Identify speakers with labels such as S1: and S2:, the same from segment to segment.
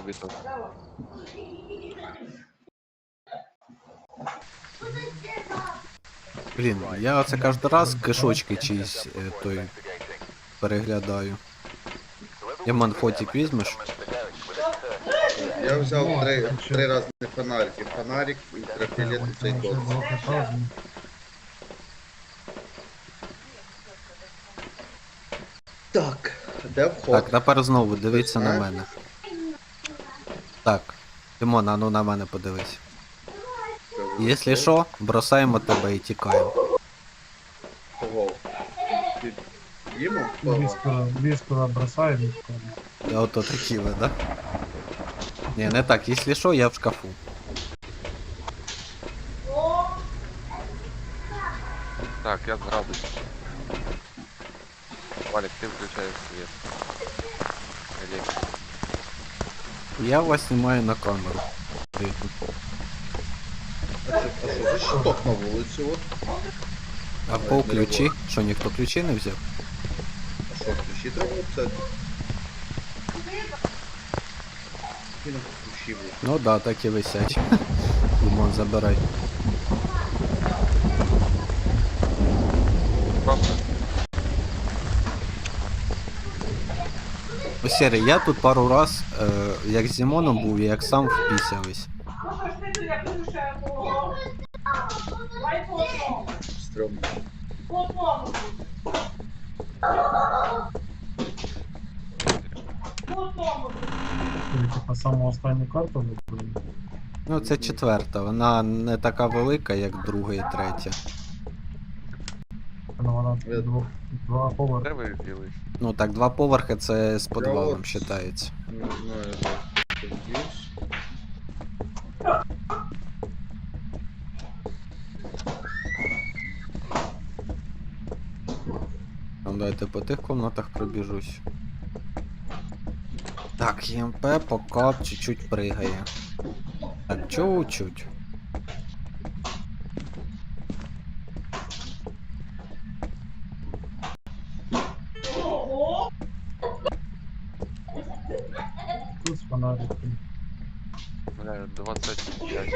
S1: собі тут.
S2: Блін, я оце кожен раз кишочки чиїсь е, той переглядаю. Дімон, фотик візьмеш?
S3: Я взяв три, три різні фонарики. Фонарик, ультрафіолет і цей дот. Так, де вход?
S2: Так, тепер знову дивіться на мене. Так. Димон, а ну на мене подивись. Якщо що, бросаємо тебе і тікаємо.
S3: Кого? Під-
S4: и всё.
S2: Я ото такі ви, да? Ні, не так, якщо що, я в шкафу.
S1: Так, я зрадуюсь. Валик, ти включаєш світ.
S2: Я вас знімаю на камеру.
S3: А що, а що за щиток на вулиці? От?
S2: А по ключі? Що, ніхто ключі не взяв?
S3: А що, ключі треба написати? Які нам ключі, блядь?
S2: Ну да, так і висять. Димон, забирай.
S1: Просто
S2: Сірий, я тут пару раз, е, як з Зімоном був, як сам впісявись.
S3: Стрьомно.
S4: Типа саму останню карту вибрали.
S2: Ну, це четверта, вона не така велика, як друга і третя.
S4: Ну, вона
S3: Е.
S4: двох, два поверхи.
S1: де ви?
S2: Ну так, два поверхи це з підвалом вважається.
S3: Не знаю, де здесь.
S2: Ну, давайте по тих комнатах пробіжусь. Так, ЄМП пока чуть-чуть пригає. Так, чуть-чуть.
S4: Тут з фонариком.
S1: Бля, 25.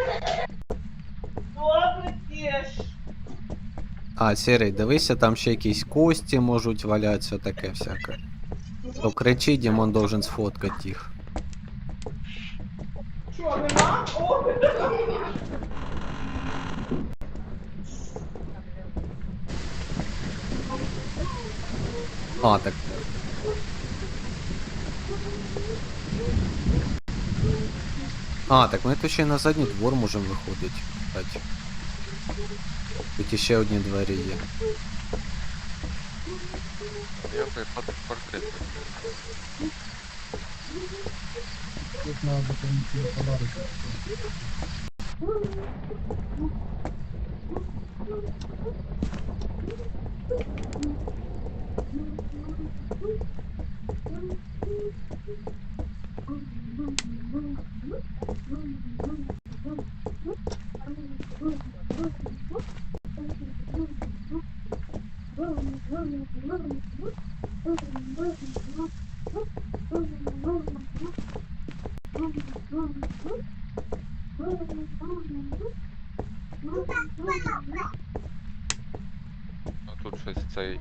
S2: А, Сірий, дивися, там ще якісь кості можуть валятися, таке всяке. То кричи, Дімон должен сфоткати їх. А, так. А, так ми тут ще й на задній двор можемо виходити. Кстати. Тут іще одні двері є.
S1: Я цей пот- портрет.
S4: Тут надо дополнительный фонарик.
S1: А Тут цей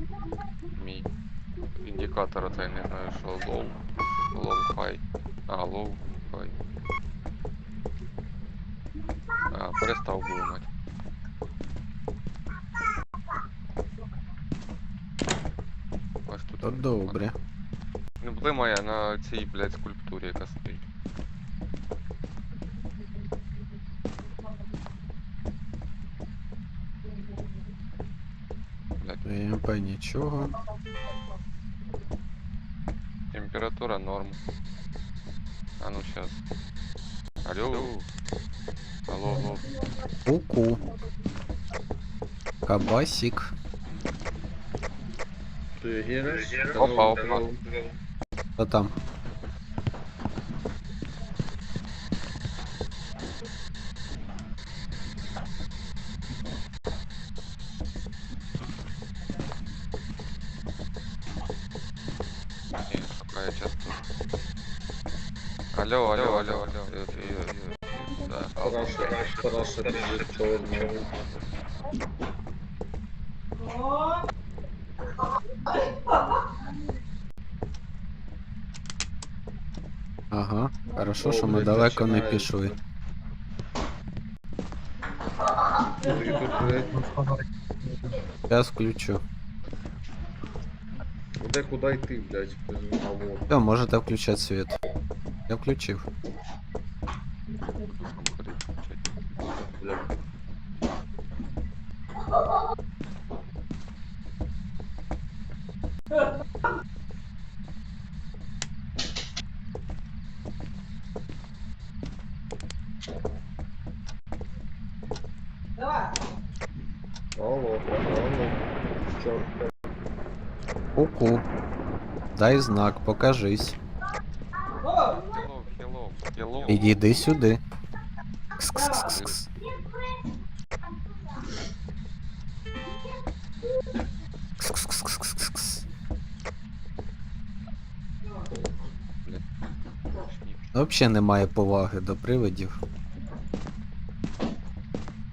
S1: мій індикатор оцей не знаю, що low. Low high. А, low high. А, перестав блимати. Ось тут.
S2: То добре.
S1: Не блимає на цій, блядь, скульптурі, яка стоїть. Блядь,
S2: ЄМП нічого.
S1: температура норм. А ну сейчас. Алло. Алло, алло.
S2: Ку-ку. Кабасик.
S3: Ти гіриш?
S1: Опа, опа.
S2: Що там?
S1: Алло, алло, алло, алло. Е, е, е, да, алло.
S3: Параша, параша біжить чорного.
S2: Ага, хорошо,
S3: О,
S2: що ми
S3: блядь,
S2: далеко не
S3: починається.
S2: пішли.
S3: Ой, тут, блядь,
S4: Ось фонарик.
S2: Зараз включу.
S3: Де куди йти, блядь? А вот.
S2: Все, можете включати світ. Я.
S3: Блядь. Алло, алло. Чорт.
S2: Ку-ку. Дай знак, покажись.
S1: Hello, hello, hello.
S2: Підійди сюди. Кс-кс-кс-кс. Кс-кс-кс-кс-кс. Взагалі немає поваги до привидів.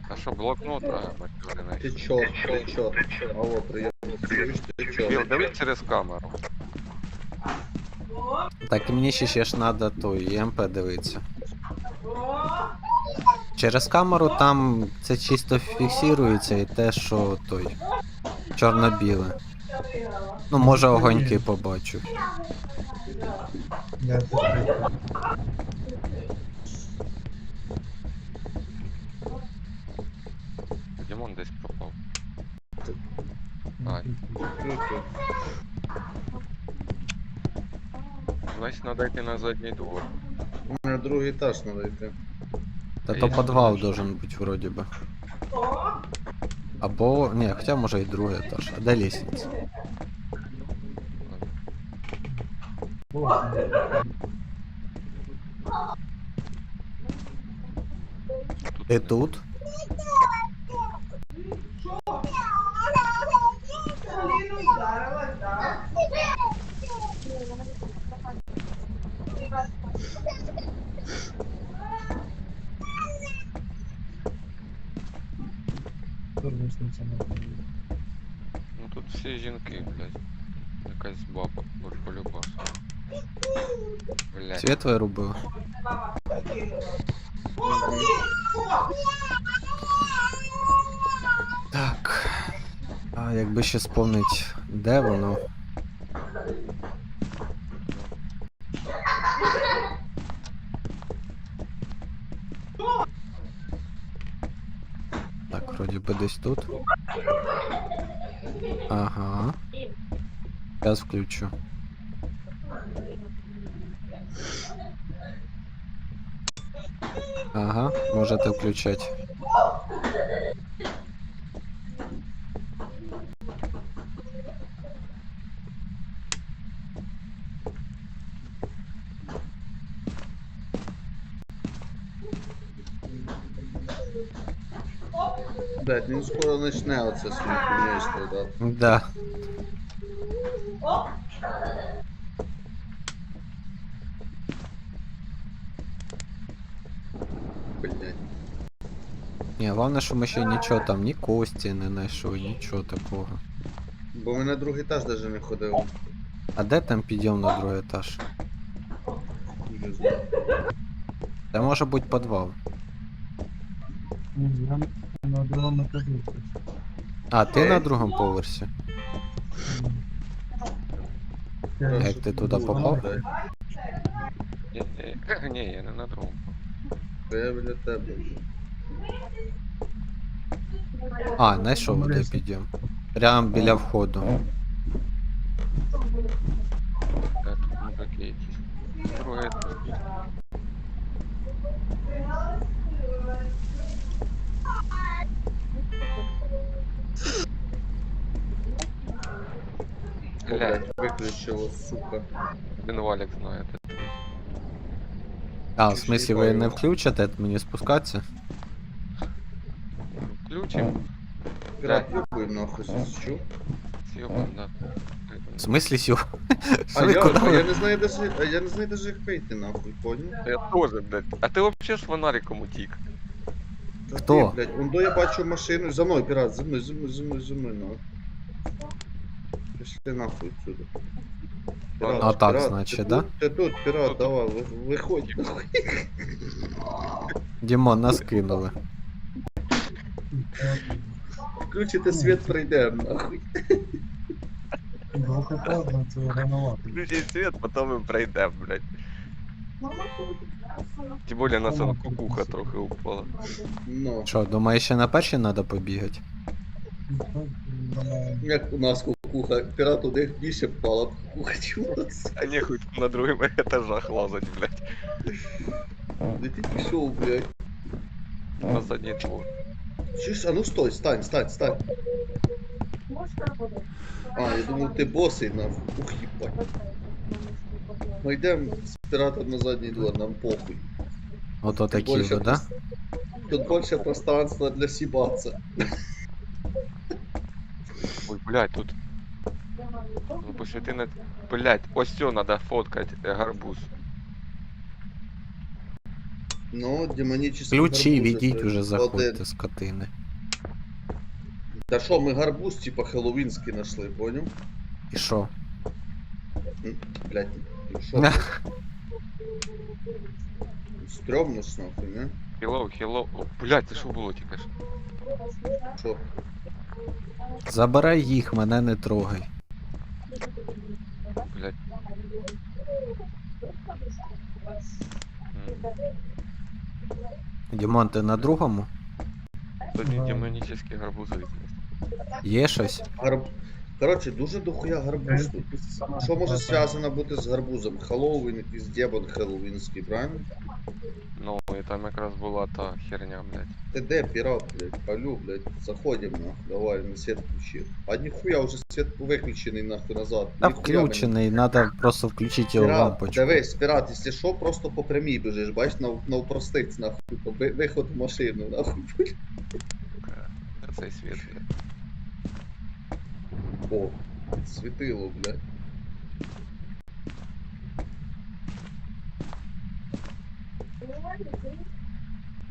S1: А що, блокнот? А, Матюрина.
S3: Ти чорт, ти чорт. Алло, приємно. Ти чорт.
S1: дивись через камеру.
S2: Так і мені ще, ще ж треба той ЄМП дивитися. Через камеру там це чисто фіксується і те, що той. Чорно-біле. Ну, може огоньки побачу.
S1: значить треба йти на задній двор.
S3: У мене другий етаж надо йти.
S2: Та то підвал должен бути вроді би. Або. Ні, хоча може і другий етаж. А де лестниця?
S4: було.
S2: Ти тут?
S4: Дурниця
S1: Ну тут всі жінки, блядь. Якась баба, полюбас. Блядь.
S2: Світ вирубив. Так. А якби ще спомнить, де воно. Десь тут. Ага. Зараз включу. Ага, можете включати.
S3: Блядь, він скоро почне оце свій хуйню страдати.
S2: Да.
S3: Блядь.
S2: Ні, головне, що ми ще нічого там, ні кості не знайшли, нічого такого.
S3: Бо ми на другий етаж даже не ходили.
S2: А де там підйом на другий етаж?
S3: Не знаю.
S2: Це може бути підвал.
S4: Ні, я на другому етажі.
S2: А, ти на другому поверсі?
S4: Я
S2: Як ти туди
S3: Ну,
S2: попав?
S1: Ні, я не на другому.
S3: Бо Я біля тебе.
S2: А, знайшов де підйом. Прямо біля входу.
S1: Та тут якісь. Друге Блядь,
S3: Блядь, сука.
S1: один валік знає. де.
S2: А, в смислі ви не включите мені спускатися?
S1: Включим.
S3: Пірат любий нахуй, чув?
S1: Съебан, да.
S2: В смислі сю?
S3: А я, а я не знаю даже, а я не знаю даже як вийти нахуй, понял?
S1: Я тоже, блядь. А ти вообще з фонариком утік.
S3: Та
S2: Хто?
S3: Ти, блядь, вон до я бачу машину, за мною, пірат, за мною, за мною, за мною, за мною, нахуй. Пішли нахуй отсюда.
S2: А так,
S3: пірат,
S2: значить,
S3: ти
S2: да?
S3: тут, Ти тут, пірат, давай, ви- виходь нахуй.
S2: Дімон, нас кинули.
S3: Включите світ, прийдемо, нахуй.
S4: Двохетажно це рановато.
S1: Включи світ, потім ми пройдемо, блядь. Тим більше на сон кукуха трохи упала.
S3: Ну,
S2: Що, думаєш, ще на перші треба побігати?
S3: Як у нас кукуха, пірат у них більше впала, кукуха чулась.
S1: А не хоть на других етажах лазать, блядь.
S3: Де ти пішов, блядь?
S1: На задній двор.
S3: Чуєш, а ну стой, стань, стань, стань. А, я думав, ти босий нахуй. Ух, їбать. Ми йдемо з піратом на задній двор, нам похуй.
S2: Ото такі, да?
S3: Тут більше пространства для сібатися.
S1: Ой, блядь, тут. Ну посвяти на... Блядь, ось цього надо фоткать е, гарбуз.
S3: Ну, демонічний
S2: Ключі,
S3: гарбуз,
S2: відіть
S3: це
S2: уже,
S3: один.
S2: заходьте, скотини.
S3: Та що, ми гарбуз, типа хеллоуінський знайшли, поняв?
S2: І що?
S3: М, Блядь, ну що? Стрьомно ж нахуй, не?
S1: Хілоу, хілоу. О, блядь, це що було тільки що?
S3: Що?
S2: Забирай їх, мене не трогай. Дімон, ти на другому?
S1: Тут не гарбузи.
S2: Є щось?
S3: Гарб... Коротше, дуже дохуя гарбуз тут. Що може зв'язано бути з гарбузом? Хеллоуін, якийсь дебон хеллоуінський, правильно?
S1: Ну, і там якраз була та херня, блядь.
S3: Ти де, пірат, блядь, палю, блядь, заходим, нахуй, давай, на свет включи. А ніхуя вже свет виключений, нахуй, назад.
S2: Та
S3: Ніхуя
S2: включений, треба просто включити його
S3: Пірат,
S2: лампочку.
S3: дивись, пірат, якщо що, просто по прямій біжиш, бачиш, на, навпростиць, нахуй, по ви- виход в машину, нахуй.
S1: Де цей світ, блядь.
S3: О, світило, блядь.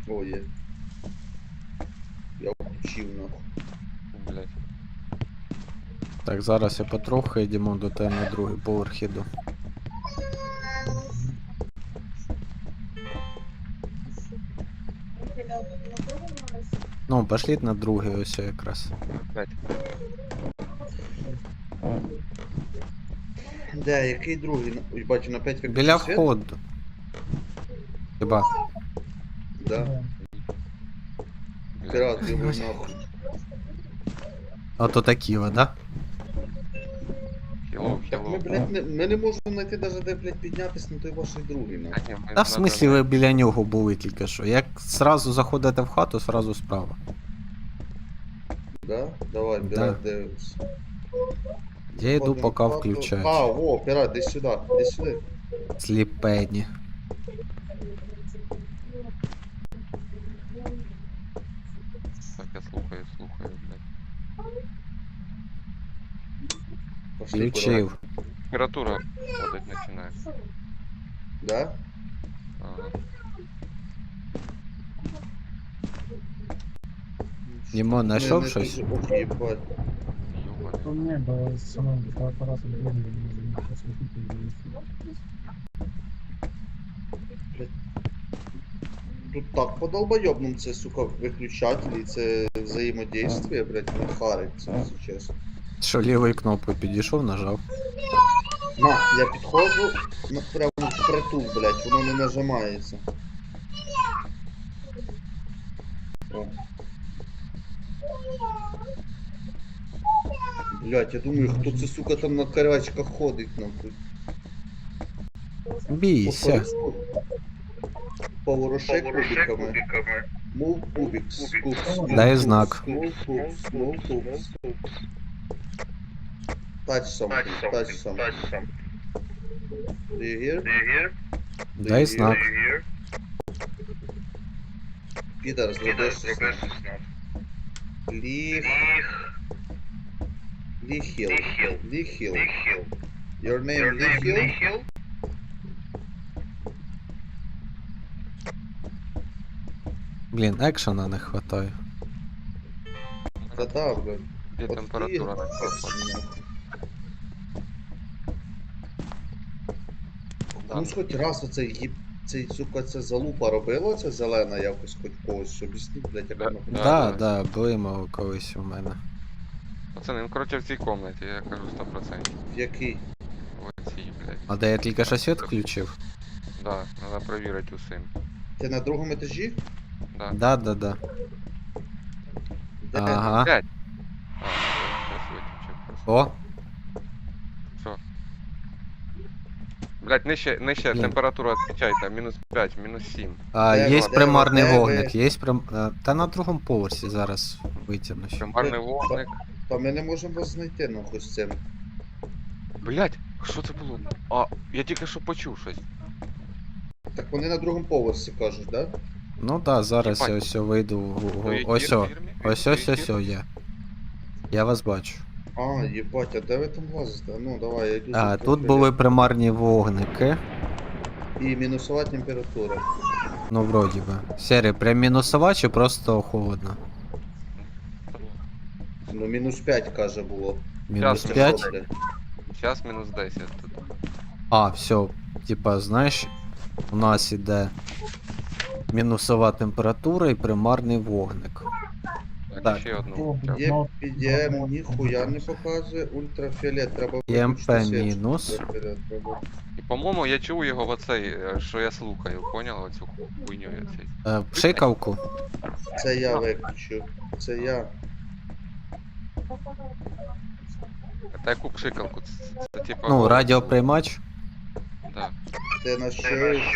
S3: О, є. Я включив, нахуй.
S1: Блядь.
S2: Так, зараз я потроху, Дімон, до тебе на другий поверх іду. Ну, пошліть на другий ось якраз.
S3: Де, який другий? На- Ой, бачу, на 5
S2: Біля
S3: світ?
S2: входу. Хіба?
S3: Да. Пірат, йому нахуй.
S2: Ото такі, ви, да?
S1: Хілоу,
S3: Так ми, блядь, не, ми не можемо знайти навіть де, блядь, піднятись на той вашій другий, нахуй.
S1: Ні, ми
S2: Та в
S1: надо-
S2: смислі ви біля нього були тільки що. Як зразу заходите в хату, зразу справа.
S3: Да? Давай,
S2: Да.
S3: дивимось.
S2: Я йду
S3: Входимо
S2: поки
S3: в хату.
S2: включаю.
S3: А, о, пірат, десь сюди, десь сюди.
S2: Сліпені.
S1: Так, я слухаю, слухаю, блядь.
S3: Пошли,
S2: Включив.
S1: Температура падать починає.
S3: пірат. Да?
S1: Ага.
S2: Дімон,
S3: Не-
S2: знайшов
S3: не
S2: щось?
S3: дуже- Ох, їбать.
S1: Ёбаний.
S4: То ні, бо самим фотоапаратом не можна.
S3: Тут так по долбойобному це, сука, виключателі, це взаємодействие, блядь, не харить, це, якщо чесно.
S2: Що лівою кнопкою підійшов, нажав.
S3: На, я підходжу, на, прямо впритул, блядь, воно не нажимається. Блять, я думаю, хто це, сука, там на карячках ходить нахуй.
S2: Бійся.
S3: Поворошек кубиками. Мов кубикс.
S2: Дай знак.
S3: Мов кубикс, мов кубикс. Touch something, touch something. Do you hear? Do you hear? Дай знак. Підар, зробиш знак. Ліх. Ліг. Ліхіл. Ліхіл. Your name Ліхіл?
S2: Блін, екшена не хватає.
S3: Та да, блядь.
S1: Є
S3: От
S1: температура на.
S3: Ну ж хоч раз оцей гіп, цей, сука, це залупа робила, ця зелена якось хоч когось, об'ясніть, блядь, як
S1: Да,
S3: вона
S1: да.
S2: Да, да, блимало колись у мене.
S1: Пацани, він коротше в цій комнаті, я кажу 100%.
S3: який?
S1: В цій, блядь.
S2: А де я тільки що світ включив?
S1: Да, треба перевірити усім.
S3: Ти на другому етажі?
S1: Да.
S2: Да, да, да.
S3: Де?
S2: Ага.
S1: Блядь. А, ну, зараз виключив просто.
S2: О,
S1: Що? Блядь, нижче, нижче
S2: Блін.
S1: температура відключайте, мінус 5, мінус 7.
S2: а,
S3: Де
S2: є
S3: ви?
S2: примарний
S3: Де
S2: вогник, є прим... а, Та на другому поверсі зараз витягну. ще.
S1: Примарний вогник.
S3: Та ми не можемо вас знайти, нахуй з цим.
S1: Блядь, що це було? А, я тільки що почув щось.
S3: Так вони на другому поверсі кажуть, да?
S2: Ну да, зараз я
S1: Єбать.
S2: ось вийду. в- в-
S1: Ви
S2: Ось
S1: ефір
S2: о. Ось ось ось я. Я вас бачу.
S3: А, їбать, а де ви там лазите? Ну, давай, я йду.
S2: А, тут були примарні вогники.
S3: І мінусова температура.
S2: Ну, вроді би. Сері, прям мінусова чи просто холодно?
S3: Ну, мінус 5, каже, було.
S2: Мінус
S1: Щас,
S2: 5.
S3: Що, блядь?
S1: Зараз мінус 10 тут.
S2: А, все. Типа, знаєш, у нас іде мінусова температура і примарний вогник.
S1: Так,
S2: Так.
S1: ще одну.
S4: О,
S1: Щас.
S3: Є
S4: Ну,
S3: PDM, ніхуя не показує. Ультрафіолет, треба
S2: ЄМП
S3: виключити світ.
S2: мінус.
S3: Ультрафіолет треба.
S1: І по-моєму я чув його в оцей, е, що я слухаю, поняв оцю хуйню цей.
S2: Е, пшикавку.
S3: Це я виключу. Це я.
S1: Та яку пшикалку? Це, це, це типа.
S2: Ну, радіоприймач.
S1: Да.
S3: Ти на щось,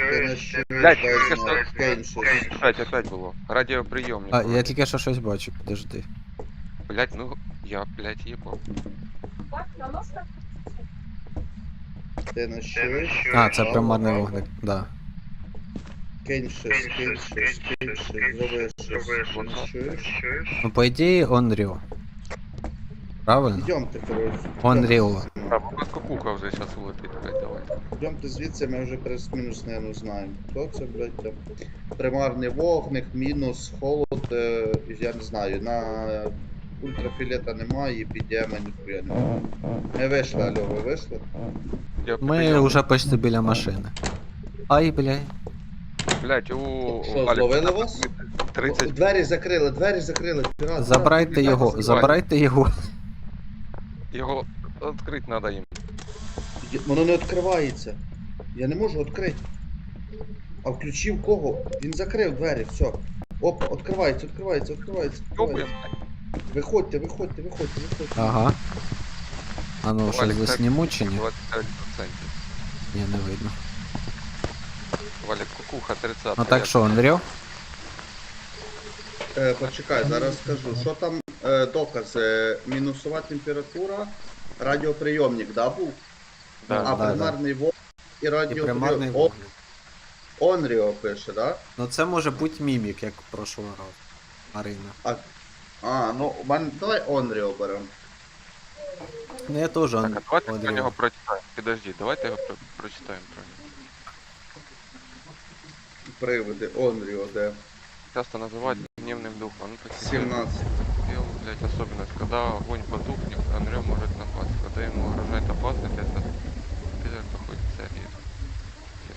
S3: ти на щось,
S1: Блядь,
S3: дай
S1: тільки що- Опять, опять було. Радіоприйомник.
S2: А, я тільки що щось бачу, підожди.
S1: Блять, ну я, блять, їбав.
S3: Ти на щось.
S2: А, це примарний вогник, да.
S3: Кинь щось, кинь щось, кинь щось, зроби щось.
S1: Воно.
S3: Чуєш?
S2: Ну, по ідеї, Unreal. Правильно?
S3: Йдемте, коротше.
S2: Unreal.
S1: А, кукуха вже зараз улетить, блять, давайте.
S3: Йдемте звідси, ми вже плюс-мінус не знаємо. Хто це, блядь, там? Примарний вогник, мінус, холод, е, я не знаю, на ультрафіолета немає, і підіема ніхуя немає. Ми вийшли, алло, ви вийшли?
S1: Я
S2: Ми
S1: прийом.
S2: вже почти біля машини. Ай, бля.
S1: Блять, у
S3: Що, зловили вас?
S1: 30
S3: Двері закрили, двері закрили. пірат,
S2: Забрайте
S3: пірат,
S2: його,
S3: пірат,
S2: забирайте його.
S1: Його відкрити треба їм.
S3: Воно не відкривається. Я не можу відкрити. А включив кого? Він закрив двері, все. Оп, відкривається, відкривається, відкривається.
S1: Йобуємо.
S3: відкривається. Виходьте, виходьте, виходьте, виходьте.
S2: Ага. А ну, що
S1: Валік,
S2: засніму чи ні?
S1: 25%.
S2: Ні, не видно.
S1: Валік, кукуха 30.
S2: Ну так що, Unreal?
S3: Е, почекай, зараз скажу. Що там доказ? Е, мінусова температура, радіоприйомник, да, був?
S1: Да.
S3: а
S2: да,
S3: примарний вогник і
S2: І
S3: радіоприйомник. О,
S2: вогник.
S3: Онріо пише, да?
S2: Ну це може бути мімік, як прошлого разу. Марина.
S3: А, ну, у мене давай Онріо беремо.
S2: Ну я теж
S1: Так, а давайте про
S2: Unreal.
S1: нього прочитаємо. Підожди, давайте його про- прочитаємо про нього.
S3: Приводи, Онріо, де?
S1: Часто называют гневным духом. Ну, так
S3: 17.
S1: Блядь, особенность. Когда огонь потухнет, Андрей может напасть. Когда ему угрожает опасность, это пидор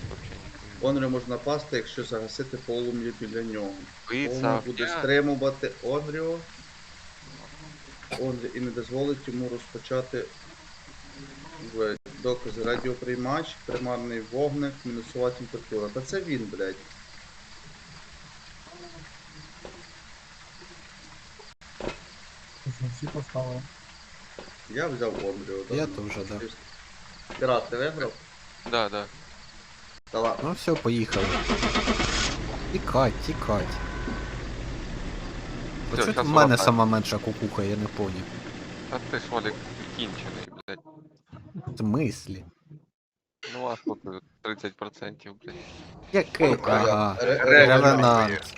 S1: вообще не
S3: Онріо можна напасти, якщо загасити полум'я біля нього. Полум'я буде стримувати Онріо. Онріо і не дозволить йому розпочати докази радіоприймач, примарний вогник, мінусова температура. Та це він, блядь.
S4: Ми всі поставили.
S3: Я взяв Онріо. да.
S2: Я теж, да.
S3: Пірат, ти виграв?
S1: Да, да.
S3: Та ладно.
S2: Ну все, поїхали. Тікать, тікать.
S1: Всё,
S2: Чого
S1: щас
S2: в мене сама менша кукуха, я не поняв.
S1: А ты ж, Валик, кінчений, блядь.
S2: В смислі?
S1: Ну, а сколько? 30%, блядь.
S2: Який?
S3: Ну,
S2: Ага.
S3: Ре-
S2: Ревенант.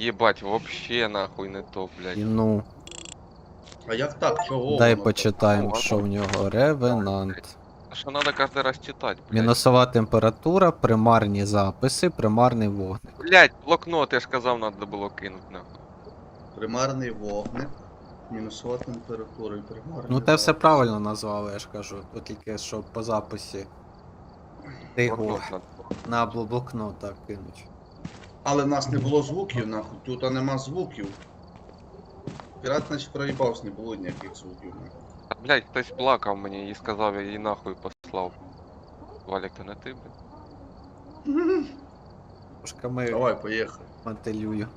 S1: Ебать, вообще нахуй не то, блядь.
S2: І ну.
S3: А як так? Чого?
S2: Дай
S3: воно
S2: почитаємо, що в нього. Ревенант.
S1: А Що треба кожен раз читати, блядь.
S2: Мінусова температура, примарні записи, примарний вогник.
S1: Блядь, блокнот, я ж казав, треба було кинути нахуй.
S3: Примарний вогник, мінусова температура і примарний
S2: Ну те все правильно назвали, я ж кажу. Тут тільки що по записі. Ти його
S1: Блокнот надо.
S2: на бл- блокнот так кинуть.
S3: Але в нас не було звуків, нахуй. Тут а нема звуків. Пірат, значить, проїбався, не було ніяких звуків. Блять,
S1: А, Блядь, хтось плакав мені і сказав, я її нахуй послав. Валік, то не ти, блядь?
S2: Трошки ми
S3: Давай, поїхали.
S2: мотилюю.